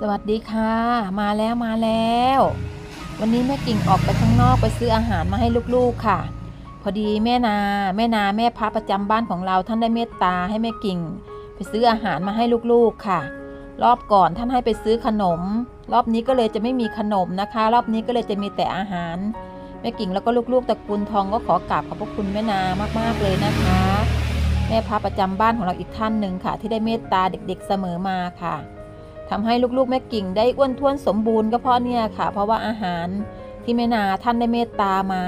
สวัสดีค่ะ มาแล้วมาแล้ว วันนี้แม่กิ่งออกไปข้างนอกไปซื้ออาหารมาให้ลูกๆค่ะ พอดีแม่นาแม่นาแม่พระประจำบ้านของเราท่านได้เมตตาให้แม่กิ่ง ไปซื้ออาหารมาให้ลูกๆค่ะ รอบก่อนท่านให้ไปซื้อขนม รอบนี้ก็เลยจะไม่มีขนมนะคะ รอบนี้ก็เลยจะมีแต่อาหารแม่กิ่งแล้วก็ลูกๆตระกูลทองก็ขอกราบขอบพระคุณแม่นามากๆเลยนะคะ แม่พระประจำบ้านของเราอีกท่านหนึ่งค่ะ ที่ได้เมตตาเด็กๆเสมอมาค่ะ ทำให้ลูกๆแม่กิ่งได้อ้วนท้วนสมบูรณ์ก็เพราะเนี่ยค่ะ เพราะว่าอาหารที่แม่นาท่านได้เมตตามา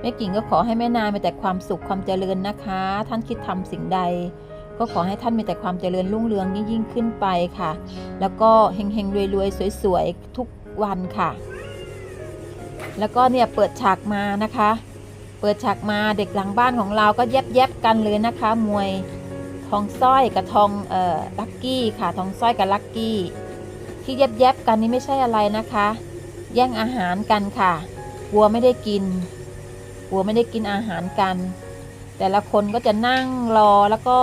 แม่กิ่งก็ขอให้แม่นามีแต่ความสุขความเจริญนะคะ ท่านคิดทำสิ่งใด ก็ขอให้ท่านมีแต่ความเจริญรุ่งเรืองยิ่งขึ้นไปค่ะ แล้วก็เฮงๆรวยๆสวยๆทุกวันค่ะ แล้วก็เนี่ยเปิดฉากมานะคะ เปิดฉากมาเด็กหลังบ้านของเราก็แยบแยบๆกันเลยนะคะ มวย องสร้อยกับทองเอ่อลักกี้ค่ะทองสร้อยกับลักกี้ที่แยบแยบๆกันนี่ไม่ใช่อะไรนะคะ แย่งอาหารกันค่ะกลัวไม่ได้กินกลัวไม่ได้กินอาหารกัน แต่ละคนก็จะนั่งรอแล้วก็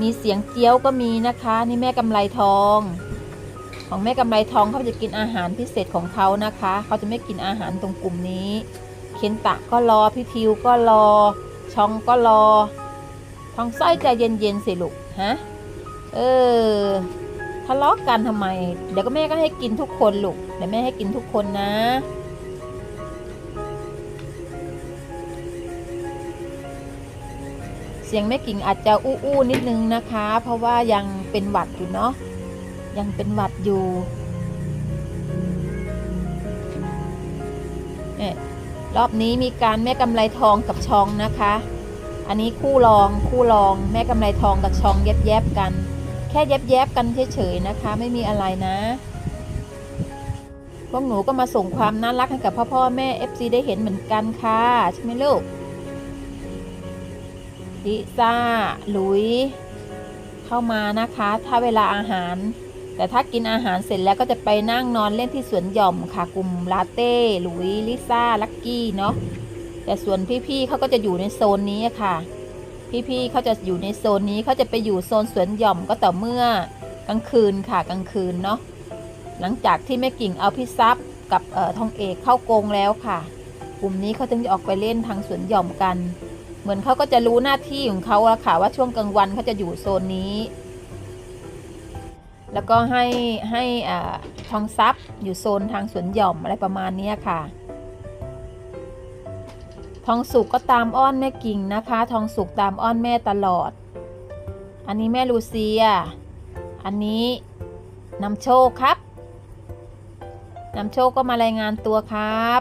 มีเสียงเจี๊ยวก็มีนะคะ นี่แม่กำไรทอง ของแม่กำไรทองเขาจะกินอาหารพิเศษของเขานะคะ เขาจะไม่กินอาหารตรงกลุ่มนี้ เคนตะก็รอพี่ทิวก็รอ ชองก็รอ ทองสร้อยใจเย็นๆสิลูกฮะเออทะเลาะกันทำไม เดี๋ยวก็แม่ก็ให้กินทุกคนลูกเดี๋ยวแม่ให้กินทุกคนนะ เสียงแม่กิ่งอาจจะอู้อู้นิดนึงนะคะ เพราะว่ายังเป็นหวัดอยู่เนาะยังเป็นหวัดอยู่เนี่ยรอบนี้มีการแม่กำไรทองกับชองนะคะ อันนี้คู่รองคู่รองแม่กำไรทองกับชองแยบแยบกัน แค่แยบแยบกันเฉยๆนะคะ ไม่มีอะไรนะพวกหนูก็มาส่งความน่ารักให้กับพ่อพ่อแม่ FC ได้เห็นเหมือนกันค่ะใช่ไหมลูกลิซ่าหลุย เข้ามานะคะ ถ้าเวลาอาหาร แต่ถ้ากินอาหารเสร็จแล้วก็จะไปนั่งนอนเล่นที่สวนหย่อมค่ะกลุ่มลาเต้หลุยลิซ่าลักกี้เนาะ แต่ส่วนพี่ๆเขาก็จะอยู่ในโซนนี้ค่ะ พี่ๆเขาจะอยู่ในโซนนี้เขาจะไปอยู่โซนสวนหย่อมก็ต่อเมื่อกลางคืนค่ะกลางคืนเนาะหลังจากที่แม่กิ่งเอาพี่ซับกับเอ่อทองเอกเข้ากรงแล้วค่ะ กลุ่มนี้เขาจึงจะออกไปเล่นทางสวนหย่อมกัน เหมือนเขาก็จะรู้หน้าที่ของเขาแล้วค่ะ ว่าช่วงกลางวันเขาจะอยู่โซนนี้ แล้วก็ให้ให้อ่าทองซับอยู่โซนทางสวนหย่อมอะไรประมาณนี้ค่ะ ทองสุกก็ตามอ้อนแม่กิ่งนะคะ ทองสุกตามอ้อนแม่ตลอด อันนี้แม่ลูเซีย อันนี้นำโชคครับนำโชคก็มารายงานตัวครับ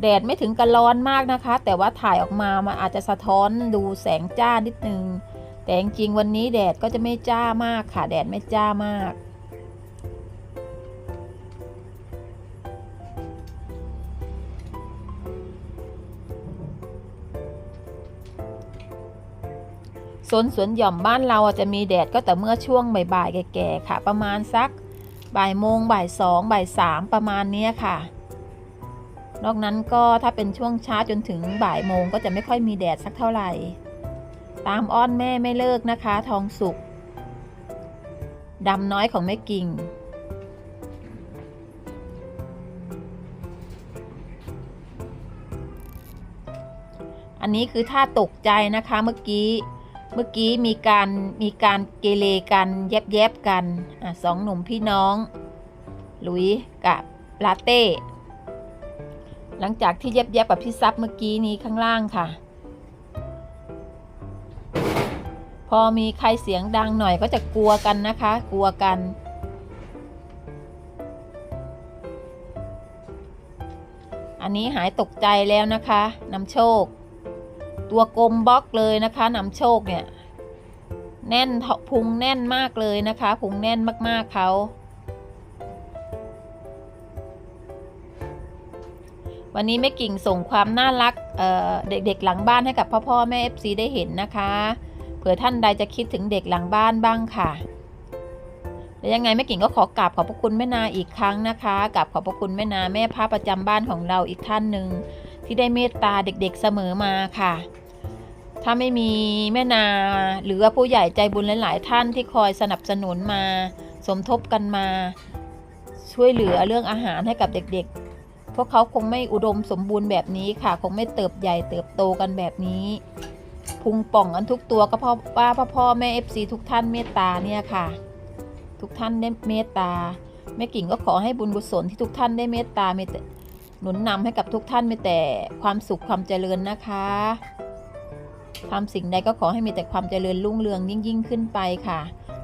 แดดไม่ถึงกับร้อนมากนะคะ แต่ว่าถ่ายออกมามันอาจจะสะท้อนดูแสงจ้านิดนึง แต่จริงๆวันนี้แดดก็จะไม่จ้ามากค่ะ แดดไม่จ้ามาก สวนสวนหย่อมบ้านเราอะจะมีแดดก็แต่เมื่อช่วงบ่ายๆแก่ๆค่ะ ประมาณสักบ่ายโมงบ่ายสองบ่ายสามประมาณเนี้ยค่ะ นอกนั้นก็ถ้าเป็นช่วงเช้าจนถึงบ่ายโมงก็จะไม่ค่อยมีแดดสักเท่าไหร่ ตามอ้อนแม่ไม่เลิกนะคะ ทองสุกดำน้อยของแม่กิ่งอันนี้คือท่าตกใจนะคะเมื่อกี้ เมื่อกี้มีการมีการเกเรกันแยบแยบกันอสองหนุ่มพี่น้องหลุยกับลาเต้ หลังจากที่แยบแยบกับพี่ซับเมื่อกี้นี้ข้างล่างค่ะ พอมีใครเสียงดังหน่อยก็จะกลัวกันนะคะ กลัวกันอันนี้หายตกใจแล้วนะคะนำโชค ตัวกลมบล็อกเลยนะคะนำโชคเนี่ย แน่นพุงแน่นมากเลยนะคะพุงแน่นมากๆเขาวันนี้แม่กิ่งส่งความน่ารักเเด็กๆหลังบ้านให้กับพ่อพ่อแม่ FC ได้เห็นนะคะเผื่อท่านใดจะคิดถึงเด็กหลังบ้านบ้างค่ะแล้วยังไงแม่กิ่งก็ขอกราบขอบพระคุณแม่นาอีกครั้งนะคะกราบขอบพระคุณแม่นาแม่พระประจำบ้านของเราอีกท่านหนึ่ง ที่ได้เมตตาเด็กๆเสมอมาค่ะ ถ้าไม่มีแม่นาหรือว่าผู้ใหญ่ใจบุญหลาย ๆ ท่านที่คอยสนับสนุนมา สมทบกันมา ช่วยเหลือเรื่องอาหารให้กับเด็กๆ พวกเขาคงไม่อุดมสมบูรณ์แบบนี้ค่ะ คงไม่เติบใหญ่เติบโตกันแบบนี้พุงป่องกันทุกตัวก็เพราะว่าพ่อพ่อแม่เอฟซีทุกท่านเมตตาเนี่ยค่ะ ทุกท่านได้เมตตาแม่กิ่งก็ขอให้บุญกุศลที่ทุกท่านได้เมตตามีแต่ หนุนนำให้กับทุกท่านมีแต่ความสุขความเจริญนะคะทำสิ่งใดก็ขอให้มีแต่ความเจริญรุ่งเรืองยิ่งยิ่งขึ้นไปค่ะ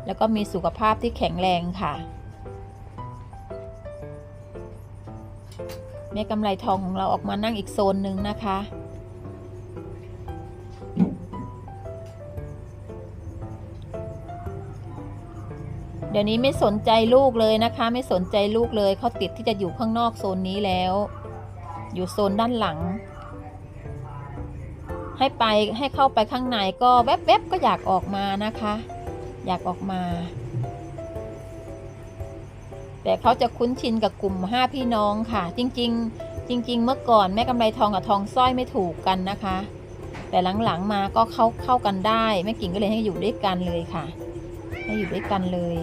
แล้วก็มีสุขภาพที่แข็งแรงค่ะแม่กำไรทองของเราออกมานั่งอีกโซนหนึ่งนะคะเดี๋ยวนี้ไม่สนใจลูกเลยนะคะ ไม่สนใจลูกเลยเขาติดที่จะอยู่ข้างนอกโซนนี้แล้ว อยู่โซนด้านหลัง ให้ไปให้เข้าไปข้างในก็แวบๆก็อยากออกมานะคะ อยากออกมา แต่เขาจะคุ้นชินกับกลุ่มห้าพี่น้องค่ะ จริง ๆ จริง ๆ เมื่อก่อนแม่กำไรทองกับทองสร้อยไม่ถูกกันนะคะ แต่หลังๆมาก็เข้าเข้ากันได้แม่กิ่งก็เลยให้อยู่ด้วยกันเลยค่ะ ให้อยู่ด้วยกันเลย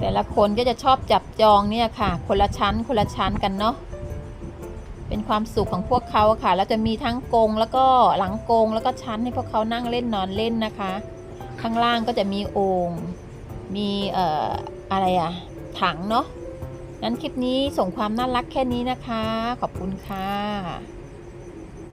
แต่ละคนก็จะชอบจับจองเนี่ยค่ะ คนละชั้นคนละชั้นกันเนาะเป็นความสุขของพวกเขาค่ะแล้วจะมีทั้งกงแล้วก็หลังกงแล้วก็ชั้นให้พวกเขานั่งเล่นนอนเล่นนะคะ ข้างล่างก็จะมีโอง่งมีเอ่ออะไรอะถังเนาะงั้นคลิปนี้ส่งความน่ารักแค่นี้นะคะ ขอบคุณค่ะ